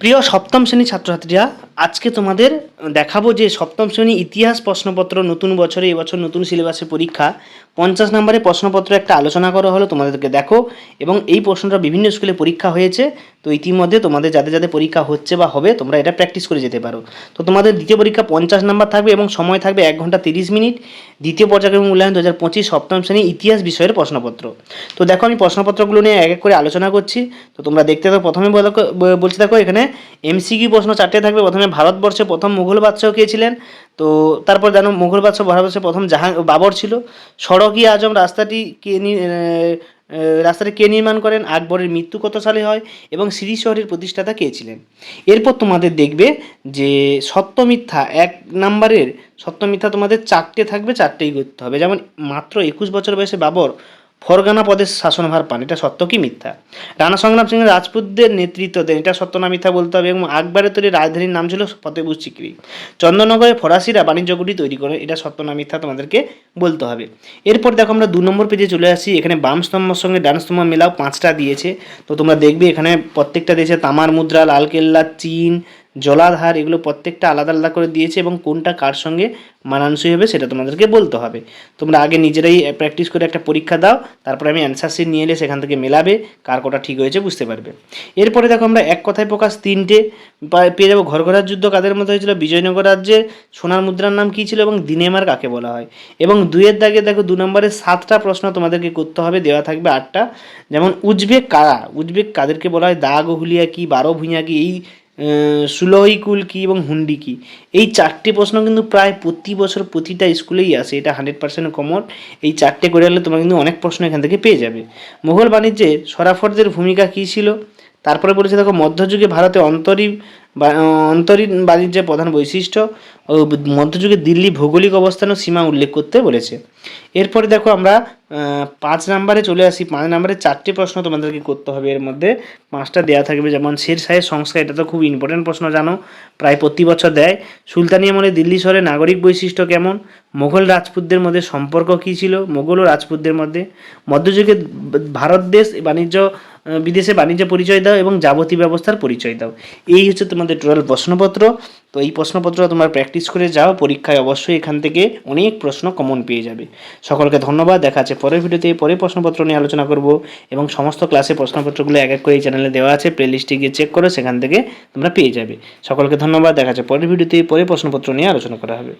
প্রিয় সপ্তম শ্রেণির ছাত্রছাত্রীরা আজকে তোমাদের দেখাবো যে সপ্তম শ্রেণি ইতিহাস প্রশ্নপত্র, নতুন বছরে এবছর নতুন সিলেবাসের পরীক্ষা। পঞ্চাশ নম্বরের প্রশ্নপত্র একটা আলোচনা করা হলো, তোমাদেরকে দেখো। এবং এই প্রশ্নটা বিভিন্ন স্কুলে পরীক্ষা হয়েছে, তো ইতিমধ্যে তোমাদের যাদের যাদের পরীক্ষা হচ্ছে বা হবে, তোমরা এটা প্র্যাকটিস করে যেতে পারো। তো তোমাদের দ্বিতীয় পরীক্ষা পঞ্চাশ নাম্বার থাকবে এবং সময় থাকবে এক ঘণ্টা তিরিশ মিনিট। দ্বিতীয় পর্যায়ক্রম মূল্যায়ন দু হাজার পঁচিশ সপ্তম শ্রেণি ইতিহাস বিষয়ের প্রশ্নপত্র। তো দেখো, আমি প্রশ্নপত্রগুলো নিয়ে এক এক করে আলোচনা করছি। তো তোমরা দেখতে থাকো, প্রথমে বলছি দেখো এখানে, এমসিকিউ প্রশ্ন চারটে থাকবে। প্রথমে ভারতবর্ষে প্রথম মুঘল বাদশাহ কে ছিলেন? তো তারপর জানো, মুঘল বাদশাহ ভারতবর্ষে প্রথম জাহাং বাবর ছিল। সড়কি আজম রাস্তাটি কে রাস্তাটি কে নির্মাণ করেন? আকবরের মৃত্যু কত সালে হয়? এবং সিরি শহরের প্রতিষ্ঠাতা কে ছিলেন? এরপর তোমাদের দেখবে যে সত্য মিথ্যা এক নাম্বারের সত্য মিথ্যা তোমাদের চারটে থাকবে, চারটেই করতে হবে। যেমন মাত্র একুশ বছর বয়সে বাবর ফরগানা পদের শাসনভার পান, এটা সত্য কি মিথ্যা? রানা সংগ্রাম সিং রাজপুতদের নেতৃত্ব দেন, এটা সত্য না মিথ্যা বলতে হবে, এবং আকবরের তৈরি রাজধানীর নাম ছিল ফতেপুর সিকরি চন্দননগরে ফরাসিরা বাণিজ্যগুটি তৈরি করে, এটা সত্য না মিথ্যা তোমাদেরকে বলতে হবে। এরপর দেখো আমরা দু নম্বর পেজে চলে আসি, এখানে বাম স্তম্ভর সঙ্গে ডান স্তম্ভ মেলাও পাঁচটা দিয়েছে। তো তোমরা দেখবে এখানে প্রত্যেকটা দেশে তামার মুদ্রা লালকেল্লা চীন জলাধার এগুলো প্রত্যেকটা আলাদা আলাদা করে দিয়েছে এবং কোনটা কার সঙ্গে মানানসই হবে সেটা তোমাদেরকে বলতে হবে। তোমরা আগে নিজেরাই প্র্যাকটিস করে একটা পরীক্ষা দাও, তারপরে আমি অ্যান্সার শিট নিয়ে এলে সেখান থেকে মেলাবে, কার কোটা ঠিক হয়েছে বুঝতে পারবে। এরপরে দেখো আমরা এক কথায় প্রকাশ তিনটে পেয়ে যাব ঘরঘরার যুদ্ধ কাদের মধ্যে হয়েছিল? বিজয়নগর রাজ্যের সোনার মুদ্রার নাম কী ছিল এবং দিনেমার কাকে বলা হয়? এবং দুইয়ের দাগে দেখো দু নম্বরে সাতটা প্রশ্ন তোমাদেরকে করতে হবে, দেওয়া থাকবে আটটা। যেমন উজবেক কারা? উজবেক কাদেরকে বলা হয়? দাগ, হুলিয়া কি? বারো ভুঁইয়া কি? এই সুলহিকুল কি এবং হুন্ডি কি? এই চারটে প্রশ্ন কিন্তু প্রায় প্রতি বছর প্রতিটা স্কুলেই আসে, এটা হান্ড্রেড পার্সেন্ট কমন এই চারটে করে হলে তোমরা কিন্তু অনেক প্রশ্ন এখান থেকে পেয়ে যাবে। মুঘল বাণিজ্যে সরাফরদের ভূমিকা কী ছিল? তারপরে বলেছে, দেখো, মধ্যযুগে ভারতে অন্তরী অন্তরীণ বাণিজ্যের প্রধান বৈশিষ্ট্য ও মধ্যযুগে দিল্লি ভৌগোলিক অবস্থান ও সীমা উল্লেখ করতে বলেছে। এরপরে দেখো আমরা পাঁচ নাম্বারে চলে আসি। পাঁচ নাম্বারে চারটি প্রশ্ন তোমাদেরকে করতে হবে। এর মধ্যে পাঁচটা দেওয়া থাকবে। যেমন, শের শাহের সংস্কার, এটা তো খুব ইম্পর্টেন্ট প্রশ্ন, জানো, প্রায় প্রতি বছর দেয়। সুলতানি আমলে দিল্লি শহরে নাগরিক বৈশিষ্ট্য কেমন? মোগল রাজপুতদের মধ্যে সম্পর্ক কী ছিল? মোগল ও রাজপুতদের মধ্যে। মধ্যযুগে ভারত দেশ বাণিজ্য বিদেশে বাণিজ্য পরিচয় দাও এবং যাবতীয় ব্যবস্থার পরিচয় দাও। এই হচ্ছে তোমাদের টোটাল প্রশ্নপত্র। তো এই প্রশ্নপত্র তোমরা প্র্যাকটিস করে যাও, পরীক্ষায় অবশ্যই এখান থেকে অনেক প্রশ্ন কমন পেয়ে যাবে। সকলকে ধন্যবাদ, দেখা আছে পরের ভিডিওতে পরে প্রশ্নপত্র নিয়ে আলোচনা করব এবং সমস্ত ক্লাসে প্রশ্নপত্রগুলো এক এক করে এই চ্যানেলে দেওয়া আছে প্লে লিস্টে গিয়ে চেক করো, সেখান থেকে তোমরা পেয়ে যাবে। সকলকে ধন্যবাদ, দেখা আছে পরের ভিডিওতে পরে প্রশ্নপত্র নিয়ে আলোচনা করা হবে।